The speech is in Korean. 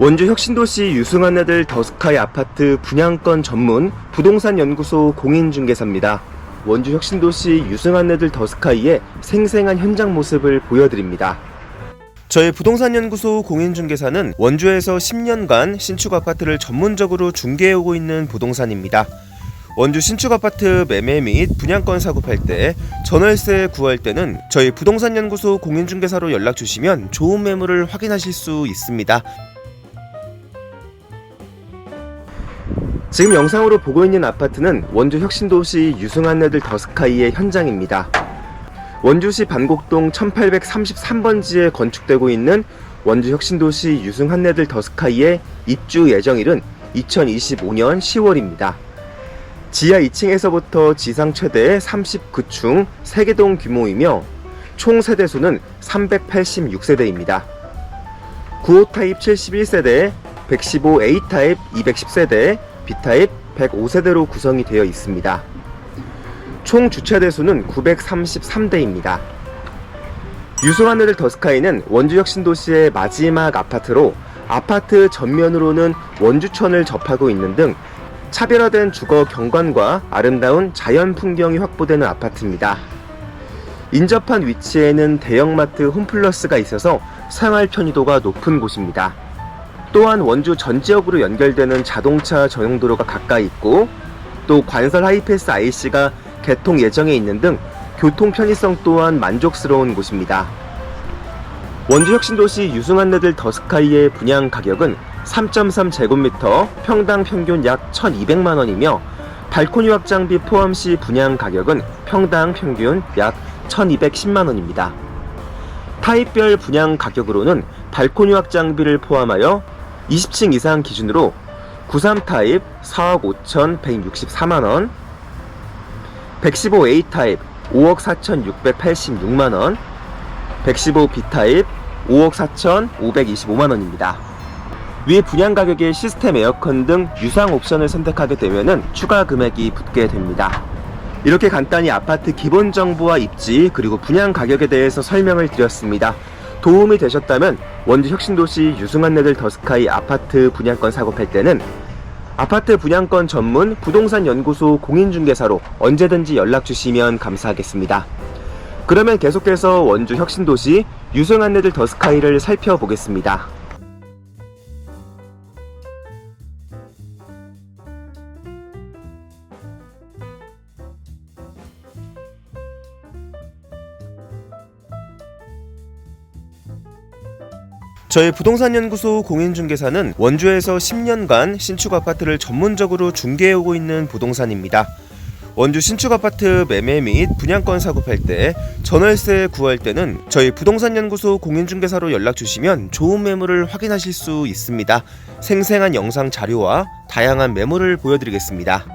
원주 혁신도시 유승한 애들 더스카이 아파트 분양권 전문 부동산 연구소 공인중개사입니다. 원주 혁신도시 유승한 애들 더스카이의 생생한 현장 모습을 보여드립니다. 저희 부동산 연구소 공인중개사는 원주에서 10년간 신축 아파트를 전문적으로 중개해오고 있는 부동산입니다. 원주 신축 아파트 매매 및 분양권 사고팔 때 전월세 구할 때는 저희 부동산 연구소 공인중개사로 연락 주시면 좋은 매물을 확인하실 수 있습니다. 지금 영상으로 보고 있는 아파트는 원주 혁신도시 유승한 애들 더스카이의 현장입니다. 원주시 반곡동 1833번지에 건축되고 있는 원주 혁신도시 유승한 애들 더스카이의 입주 예정일은 2025년 10월입니다. 지하 2층에서부터 지상 최대 39층 3개동 규모이며 총 세대수는 386세대입니다. 95 타입 71세대, 115 A 타입 210세대, B 타입 105세대로 구성이 되어 있습니다. 총 주차 대수는 933대입니다. 유승한 애들 더스카이는 원주역 신도시의 마지막 아파트로 아파트 전면으로는 원주천을 접하고 있는 등 차별화된 주거 경관과 아름다운 자연 풍경이 확보되는 아파트입니다. 인접한 위치에는 대형마트 홈플러스가 있어서 생활 편의도가 높은 곳입니다. 또한 원주 전 지역으로 연결되는 자동차 전용 도로가 가까이 있고 또 관설 하이패스 IC가 개통 예정에 있는 등 교통 편의성 또한 만족스러운 곳입니다. 원주 혁신도시 유승한 애들 더스카이의 분양 가격은 3.3제곱미터 평당 평균 약 1,200만 원이며 발코니 확장비 포함 시 분양 가격은 평당 평균 약 1,210만 원입니다. 타입별 분양 가격으로는 발코니 확장비를 포함하여 20층 이상 기준으로 93 타입 4억 5,164만 원, 115A 타입 5억 4,686만 원, 115B 타입 5억 4,525만 원입니다. 위 분양 가격에 시스템 에어컨 등 유상 옵션을 선택하게 되면 추가 금액이 붙게 됩니다. 이렇게 간단히 아파트 기본 정보와 입지 그리고 분양 가격에 대해서 설명을 드렸습니다. 도움이 되셨다면 원주 혁신도시 유승한 애들 더스카이 아파트 분양권 사고 팔 때는 아파트 분양권 전문 부동산 연구소 공인중개사로 언제든지 연락 주시면 감사하겠습니다. 그러면 계속해서 원주 혁신도시 유승한 애들 더스카이를 살펴보겠습니다. 저희 부동산 연구소 공인중개사는 원주에서 10년간 신축 아파트를 전문적으로 중개해오고 있는 부동산입니다. 원주 신축 아파트 매매 및 분양권 사고팔 때 전월세 구할 때는 저희 부동산 연구소 공인중개사로 연락 주시면 좋은 매물을 확인하실 수 있습니다. 생생한 영상 자료와 다양한 매물을 보여드리겠습니다.